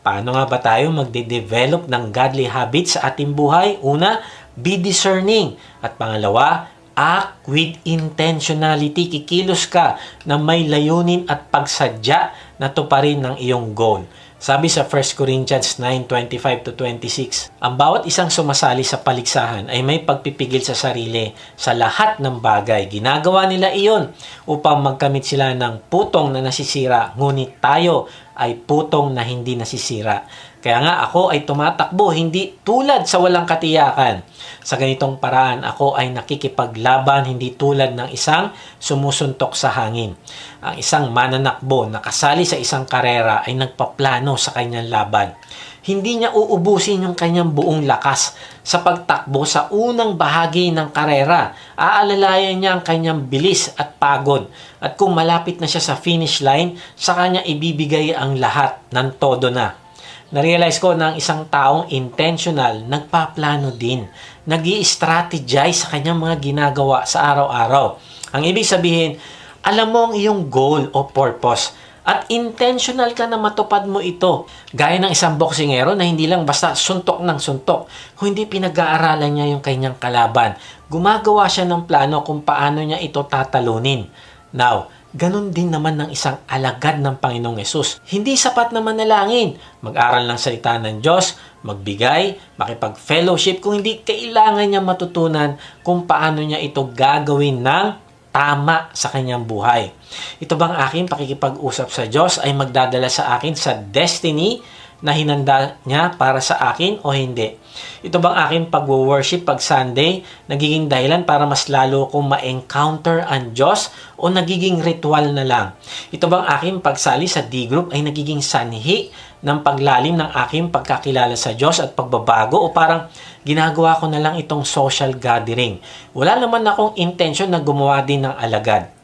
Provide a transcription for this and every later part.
Paano nga ba tayo magde-develop ng godly habits sa ating buhay? Una, be discerning. At pangalawa, act with intentionality. Kikilos ka na may layunin at pagsadya na tuparin ng iyong goal. Sabi sa 1 Corinthians 9:25 to 26, ang bawat isang sumasali sa paligsahan ay may pagpipigil sa sarili sa lahat ng bagay. Ginagawa nila iyon upang magkamit sila ng putong na nasisira, ngunit tayo ay putong na hindi nasisira. Kaya nga ako ay tumatakbo, hindi tulad sa walang katiyakan. Sa ganitong paraan, ako ay nakikipaglaban hindi tulad ng isang sumusuntok sa hangin. Ang isang mananakbo na kasali sa isang karera ay nagpaplano sa kanyang laban. Hindi niya uubusin yung kanyang buong lakas sa pagtakbo sa unang bahagi ng karera. Aalalayan niya ang kanyang bilis at pagod. At kung malapit na siya sa finish line, sa kanya ibibigay ang lahat ng todo na. Na-realize ko na ang isang taong intentional, nagpaplano din. nag strategize sa kanyang mga ginagawa sa araw-araw. Ang ibig sabihin, alam mo ang iyong goal o purpose at intentional ka na matupad mo ito. Gaya ng isang boksingero na hindi lang basta suntok ng suntok, kung hindi pinag-aaralan niya yung kanyang kalaban. Gumagawa siya ng plano kung paano niya ito tatalunin. Now, Ganon din naman ng isang alagad ng Panginoong Yesus. Hindi sapat na manalangin. Mag-aral ng salita ng Diyos, magbigay, makipag-fellowship kung hindi kailangan niya matutunan kung paano niya ito gagawin ng tama sa kanyang buhay. Ito bang aking pakikipag-usap sa Diyos ay magdadala sa akin sa destiny na hinanda niya para sa akin o hindi? Ito bang aking pag-worship pag Sunday nagiging dahilan para mas lalo kong ma-encounter ang Diyos o nagiging ritual na lang? Ito bang aking pagsali sa D-group ay nagiging sanhi ng paglalim ng aking pagkakilala sa Diyos at pagbabago o parang ginagawa ko na lang itong social gathering? Wala naman akong intention na gumawa din ng alagad.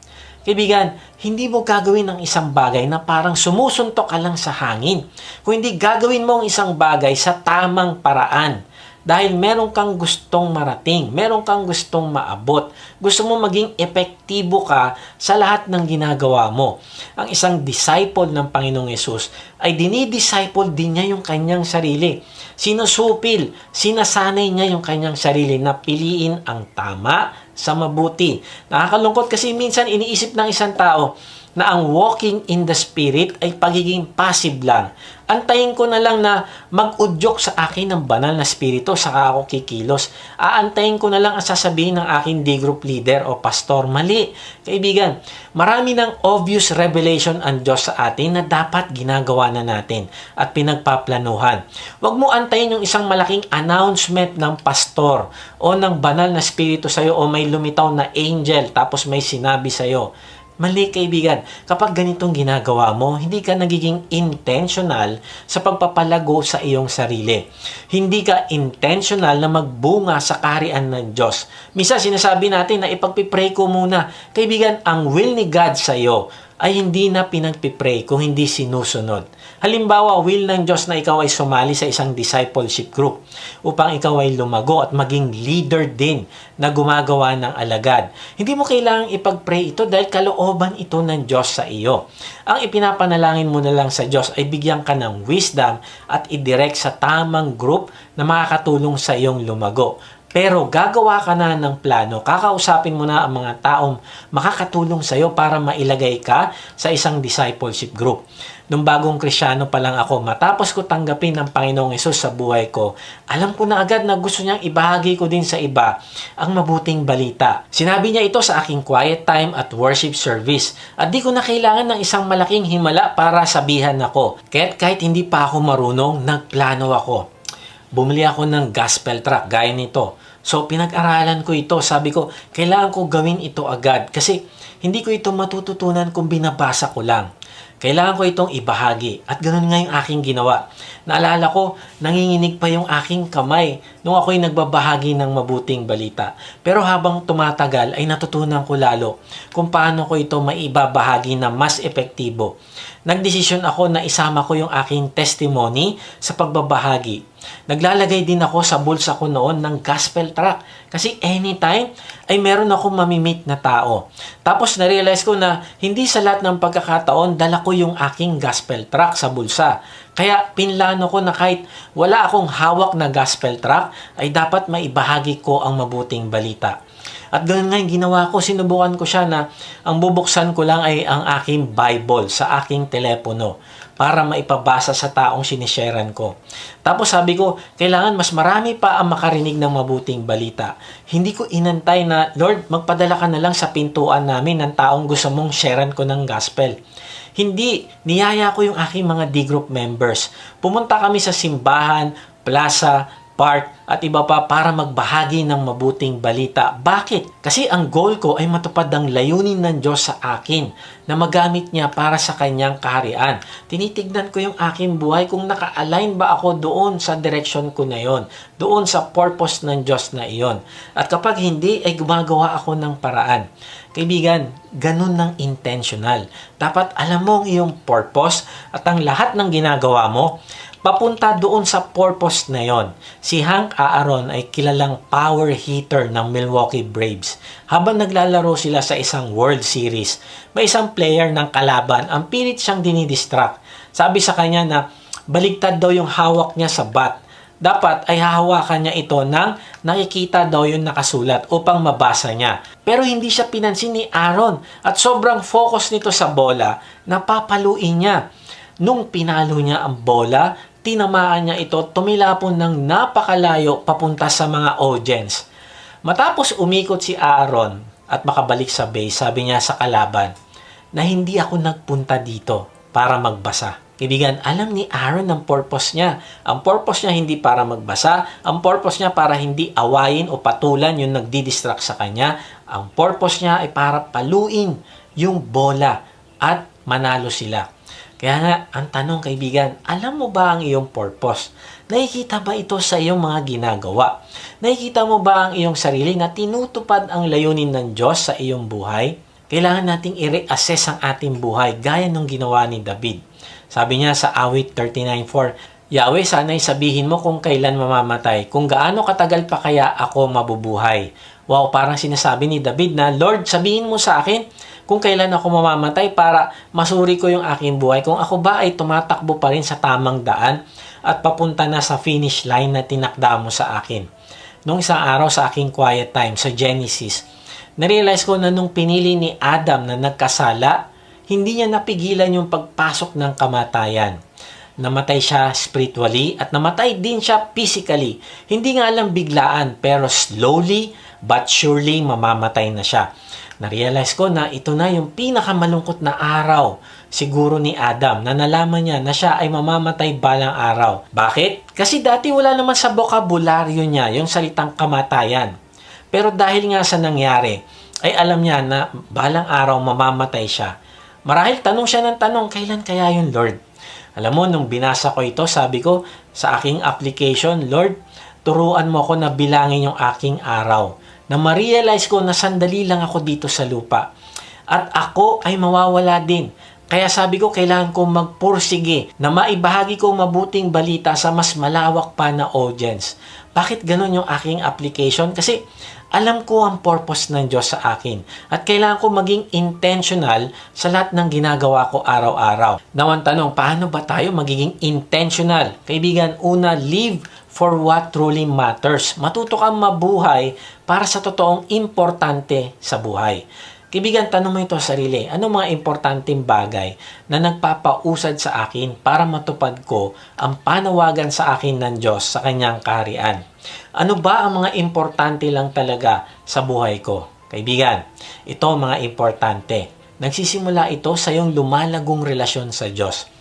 Kaibigan, hindi mo gagawin ang isang bagay na parang sumusuntok ka lang sa hangin. Kung hindi gagawin mo ang isang bagay sa tamang paraan. Dahil meron kang gustong marating, meron kang gustong maabot. Gusto mo maging epektibo ka sa lahat ng ginagawa mo. Ang isang disciple ng Panginoong Yesus ay dinidisciple din niya yung kanyang sarili. Sinusupil, sinasanay niya yung kanyang sarili na piliin ang tama sa mabuti. Nakakalungkot kasi minsan iniisip ng isang tao na ang walking in the spirit ay pagiging passive lang. Antayin ko na lang na mag-udyok sa akin ng banal na spirito saka ako kikilos. Aantayin ko na lang ang sasabihin ng aking D-group leader o pastor. Mali. Kaibigan, marami ng obvious revelation ang Diyos sa atin na dapat ginagawa na natin at pinagpaplanuhan. Huwag mo antayin yung isang malaking announcement ng pastor o ng banal na spirito sa'yo o may lumitaw na angel tapos may sinabi sa'yo Mali kaibigan, kapag ganitong ginagawa mo, hindi ka nagiging intentional sa pagpapalago sa iyong sarili. Hindi ka intentional na magbunga sa kaharian ng Diyos. Misa sinasabi natin na ipagpipray ko muna. Kaibigan, ang will ni God sa iyo ay hindi na pinagpipray kung hindi sinusunod. Halimbawa, will ng Diyos na ikaw ay sumali sa isang discipleship group upang ikaw ay lumago at maging leader din na gumagawa ng alagad. Hindi mo kailangang ipagpray ito dahil kalooban ito ng Diyos sa iyo. Ang ipinapanalangin mo na lang sa Diyos ay bigyan ka ng wisdom at idirect sa tamang group na makakatulong sa iyong lumago. Pero gagawa ka na ng plano, kakausapin mo na ang mga taong makakatulong sa iyo para mailagay ka sa isang discipleship group. Nung bagong krisyano pa lang ako, matapos ko tanggapin ng Panginoong Yesus sa buhay ko, alam ko na agad na gusto niyang ibahagi ko din sa iba ang mabuting balita. Sinabi niya ito sa aking quiet time at worship service at di ko na kailangan ng isang malaking himala para sabihan ako. Kahit kahit hindi pa ako marunong, nagplano ako. Bumili ako ng gospel track gaya nito So, pinag-aralan ko ito. Sabi ko, kailangan ko gawin ito agad. Kasi, hindi ko ito matututunan kung binabasa ko lang. Kailangan ko itong ibahagi. At ganun nga yung aking ginawa. Naalala ko, nanginginig pa yung aking kamay nung ako'y nagbabahagi ng mabuting balita. Pero habang tumatagal, ay natutunan ko lalo kung paano ko ito maibabahagi na mas epektibo. Nagdesisyon ako na isama ko yung aking testimony sa pagbabahagi Naglalagay din ako sa bulsa ko noon ng gospel track. Kasi anytime ay meron akong mamimit na tao. Tapos na-realize ko na hindi sa lahat ng pagkakataon dala ko yung aking gospel track sa bulsa. Kaya pinlano ko na kahit wala akong hawak na gospel track, ay dapat maibahagi ko ang mabuting balita. At ganun nga yung ginawa ko, sinubukan ko siya na ang bubuksan ko lang ay ang aking Bible sa aking telepono para maipabasa sa taong sinisharean ko. Tapos sabi ko, kailangan mas marami pa ang makarinig ng mabuting balita. Hindi ko inantay na, Lord, magpadala ka na lang sa pintuan namin ng taong gusto mong sharean ko ng gospel. Hindi, niyaya ko yung aking mga D-group members. Pumunta kami sa simbahan, plaza, park, at iba pa para magbahagi ng mabuting balita. Bakit? Kasi ang goal ko ay matupad ang layunin ng Diyos sa akin na magamit niya para sa kanyang kaharian. Tinitignan ko yung aking buhay kung naka-align ba ako doon sa direction ko na yon, doon sa purpose ng Diyos na iyon. At kapag hindi, ay gumagawa ako ng paraan. Kaibigan, ganun ng intentional. Dapat alam mo ang iyong purpose at ang lahat ng ginagawa mo papunta doon sa purpose na yon. Si Hank Aaron ay kilalang power hitter ng Milwaukee Braves. Habang naglalaro sila sa isang World Series, may isang player ng kalaban ang pilit siyang dinidistract. Sabi sa kanya na baligtad daw yung hawak niya sa bat. Dapat ay hahawakan niya ito ng nakikita daw yung nakasulat upang mabasa niya. Pero hindi siya pinansin ni Aaron at sobrang focus nito sa bola na papaluin niya. Nung pinalo niya ang bola, tinamaan niya ito tumilapon ng napakalayo papunta sa mga audience. Matapos umikot si Aaron at makabalik sa base, sabi niya sa kalaban na hindi ako nagpunta dito para magbasa. Kaibigan, alam ni Aaron ang purpose niya. Ang purpose niya hindi para magbasa, ang purpose niya para hindi awayin o patulan yung nagdi-distract sa kanya. Ang purpose niya ay para paluin yung bola at manalo sila. Kaya nga, ang tanong kaibigan, alam mo ba ang iyong purpose? Nakikita ba ito sa iyong mga ginagawa? Nakikita mo ba ang iyong sarili na tinutupad ang layunin ng Diyos sa iyong buhay? Kailangan nating i-reassess ang ating buhay gaya ng ginawa ni David. Sabi niya sa awit 39.4, Yahweh, sana'y sabihin mo kung kailan mamamatay, kung gaano katagal pa kaya ako mabubuhay. Wow, parang sinasabi ni David na, Lord, sabihin mo sa akin kung kailan ako mamamatay para masuri ko yung aking buhay. Kung ako ba ay tumatakbo pa rin sa tamang daan at papunta na sa finish line na tinakda mo sa akin. Nung isang araw sa aking quiet time sa Genesis, narealize ko na nung pinili ni Adam na nagkasala, hindi niya napigilan yung pagpasok ng kamatayan. Namatay siya spiritually at namatay din siya physically. Hindi nga lang biglaan pero slowly but surely mamamatay na siya na-realize ko na ito na yung pinakamalungkot na araw siguro ni Adam na nalaman niya na siya ay mamamatay balang araw. Bakit? Kasi dati wala naman sa bokabularyo niya yung salitang kamatayan. Pero dahil nga sa nangyari, ay alam niya na balang araw mamamatay siya. Marahil tanong siya ng tanong, kailan kaya yun, Lord? Alam mo, nung binasa ko ito, sabi ko sa aking application, Lord, turuan mo ako na bilangin yung aking araw na ma-realize ko na sandali lang ako dito sa lupa. At ako ay mawawala din. Kaya sabi ko, kailangan ko magpursige na maibahagi ko mabuting balita sa mas malawak pa na audience. Bakit ganun yung aking application? Kasi alam ko ang purpose ng Diyos sa akin. At kailangan ko maging intentional sa lahat ng ginagawa ko araw-araw. Now, ang tanong, paano ba tayo magiging intentional? Kaibigan, una, live for what truly matters. Matuto kang mabuhay para sa totoong importante sa buhay. Kibigan, tanong mo ito sa sarili, ano mga importanteng bagay na nagpapausad sa akin para matupad ko ang panawagan sa akin ng Diyos sa kanyang kaharian? Ano ba ang mga importante lang talaga sa buhay ko? Kaibigan, ito mga importante. Nagsisimula ito sa iyong lumalagong relasyon sa Diyos.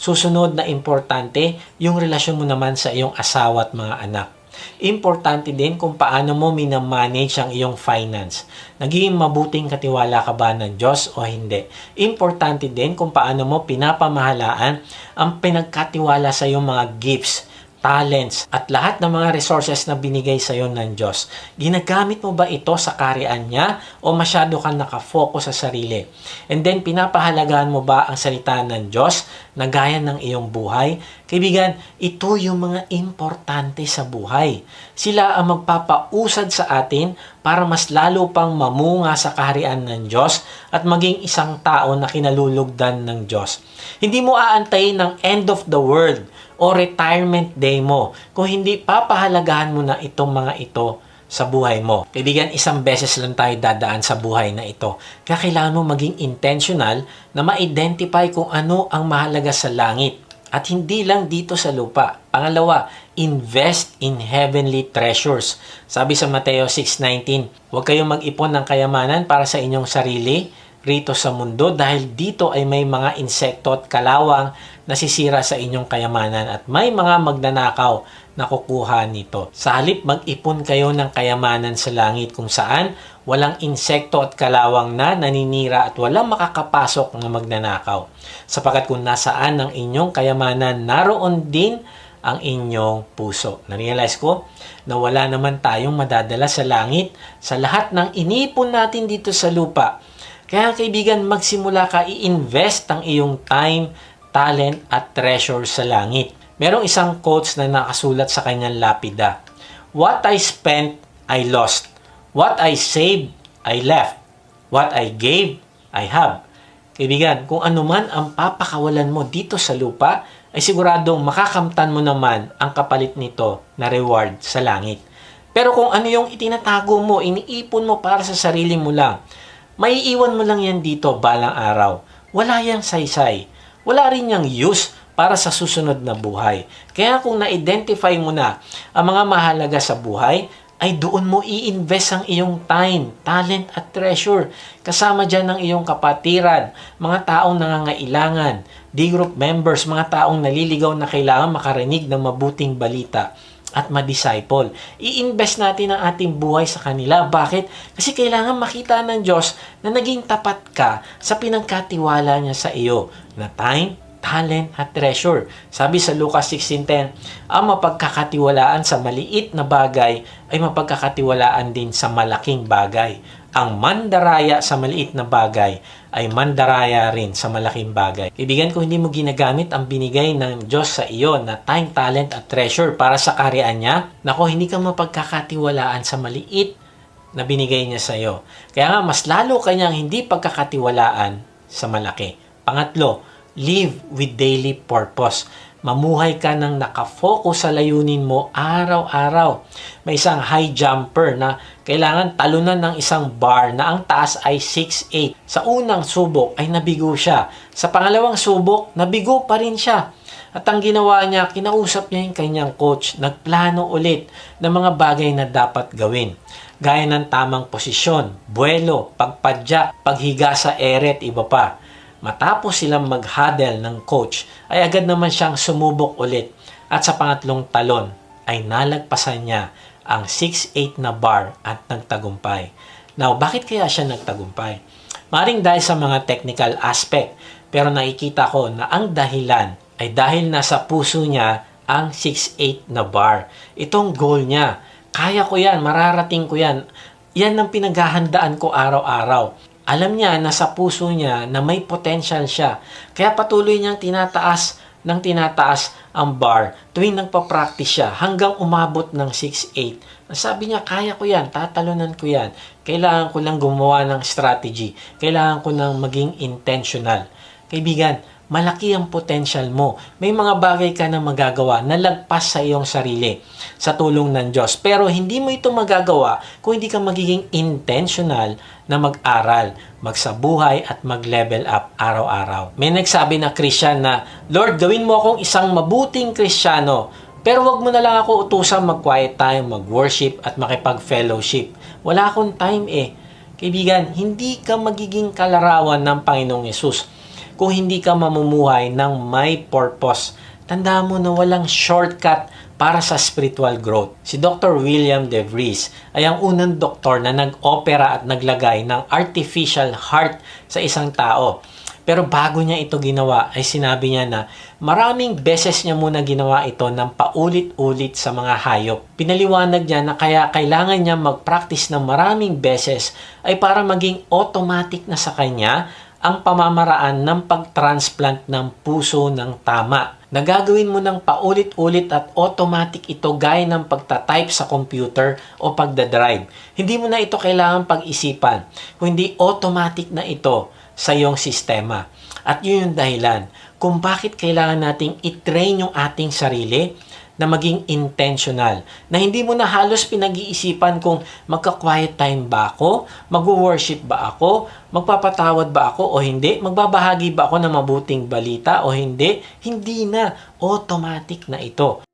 Susunod na importante, yung relasyon mo naman sa iyong asawa at mga anak. Importante din kung paano mo minamanage ang iyong finance. Naging mabuting katiwala ka ba ng Diyos o hindi? Importante din kung paano mo pinapamahalaan ang pinagkatiwala sa iyong mga gifts talents, at lahat ng mga resources na binigay sa iyo ng Diyos, ginagamit mo ba ito sa karian niya o masyado kang nakafocus sa sarili? And then, pinapahalagahan mo ba ang salita ng Diyos na gaya ng iyong buhay? Kaibigan, ito yung mga importante sa buhay. Sila ang magpapausad sa atin para mas lalo pang mamunga sa kaharian ng Diyos at maging isang tao na kinalulugdan ng Diyos. Hindi mo aantayin ng end of the world o retirement day mo kung hindi papahalagahan mo na itong mga ito sa buhay mo. Kaibigan, isang beses lang tayo dadaan sa buhay na ito. Kaya kailangan mo maging intentional na ma-identify kung ano ang mahalaga sa langit. At hindi lang dito sa lupa. Pangalawa, invest in heavenly treasures. Sabi sa Mateo 6.19, huwag kayong mag-ipon ng kayamanan para sa inyong sarili rito sa mundo dahil dito ay may mga insekto at kalawang nasisira sa inyong kayamanan at may mga magnanakaw na kukuha nito. Sa halip mag-ipon kayo ng kayamanan sa langit kung saan walang insekto at kalawang na naninira at walang makakapasok na magnanakaw. Sapagat kung nasaan ang inyong kayamanan, naroon din ang inyong puso. Na-realize ko na wala naman tayong madadala sa langit sa lahat ng inipon natin dito sa lupa. Kaya kaibigan, magsimula ka i-invest ang iyong time, talent at treasure sa langit. Merong isang quotes na nakasulat sa kanyang lapida. What I spent, I lost. What I saved, I left. What I gave, I have. Kaibigan, kung ano man ang papakawalan mo dito sa lupa, ay siguradong makakamtan mo naman ang kapalit nito na reward sa langit. Pero kung ano yung itinatago mo, iniipon mo para sa sarili mo lang, maiiwan mo lang yan dito balang araw. Wala yang saysay. Wala rin yang use para sa susunod na buhay. Kaya kung na-identify mo na ang mga mahalaga sa buhay, ay doon mo i-invest ang iyong time, talent at treasure. Kasama dyan ng iyong kapatiran, mga taong nangangailangan, D-group members, mga taong naliligaw na kailangan makarinig ng mabuting balita at ma-disciple. I-invest natin ang ating buhay sa kanila. Bakit? Kasi kailangan makita ng Diyos na naging tapat ka sa pinagkatiwala niya sa iyo na time, talent at treasure. Sabi sa Lucas 16.10, ang mapagkakatiwalaan sa maliit na bagay ay mapagkakatiwalaan din sa malaking bagay. Ang mandaraya sa maliit na bagay ay mandaraya rin sa malaking bagay. Kaibigan, kung hindi mo ginagamit ang binigay ng Diyos sa iyo na time, talent at treasure para sa karyaan niya, nako, hindi ka mapagkakatiwalaan sa maliit na binigay niya sa iyo. Kaya nga, mas lalo kanyang hindi pagkakatiwalaan sa malaki. Pangatlo, live with daily purpose. Mamuhay ka ng nakafocus sa layunin mo araw-araw. May isang high jumper na kailangan talunan ng isang bar na ang taas ay 6'8". Sa unang subok ay nabigo siya. Sa pangalawang subok, nabigo pa rin siya. At ang ginawa niya, kinausap niya yung kanyang coach, nagplano ulit ng mga bagay na dapat gawin. Gaya ng tamang posisyon, buwelo, pagpadyak, paghiga sa eret, iba pa. Matapos silang mag-huddle ng coach, ay agad naman siyang sumubok ulit at sa pangatlong talon ay nalagpasan niya ang 6'8 na bar at nagtagumpay. Now, bakit kaya siya nagtagumpay? Maring dahil sa mga technical aspect, pero nakikita ko na ang dahilan ay dahil nasa puso niya ang 6'8 na bar. Itong goal niya. Kaya ko yan, mararating ko yan. Yan ang pinaghahandaan ko araw-araw alam niya na sa puso niya na may potential siya. Kaya patuloy niyang tinataas ng tinataas ang bar tuwing nagpa-practice siya hanggang umabot ng 6'8". Sabi niya, kaya ko yan, tatalunan ko yan. Kailangan ko lang gumawa ng strategy. Kailangan ko lang maging intentional. Kaibigan, malaki ang potential mo. May mga bagay ka na magagawa na lagpas sa iyong sarili sa tulong ng Diyos. Pero hindi mo ito magagawa kung hindi ka magiging intentional na mag-aral, magsabuhay at mag-level up araw-araw. May nagsabi na Christian na, Lord, gawin mo akong isang mabuting Kristiyano, pero wag mo na lang ako utusang mag-quiet time, mag-worship at makipag-fellowship. Wala akong time eh. Kaibigan, hindi ka magiging kalarawan ng Panginoong Yesus kung hindi ka mamumuhay ng may purpose. Tandaan mo na walang shortcut para sa spiritual growth. Si Dr. William De Vries ay ang unang doktor na nag-opera at naglagay ng artificial heart sa isang tao. Pero bago niya ito ginawa, ay sinabi niya na maraming beses niya muna ginawa ito ng paulit-ulit sa mga hayop. Pinaliwanag niya na kaya kailangan niya mag-practice ng maraming beses ay para maging automatic na sa kanya ang pamamaraan ng pag-transplant ng puso ng tama. Nagagawin mo ng paulit-ulit at automatic ito gaya ng pagta-type sa computer o pagdadrive. Hindi mo na ito kailangan pag-isipan, kundi automatic na ito sa iyong sistema. At yun yung dahilan kung bakit kailangan nating i-train yung ating sarili na maging intentional. Na hindi mo na halos pinag-iisipan kung magka-quiet time ba ako, mag-worship ba ako, magpapatawad ba ako o hindi, magbabahagi ba ako ng mabuting balita o hindi. Hindi na. Automatic na ito.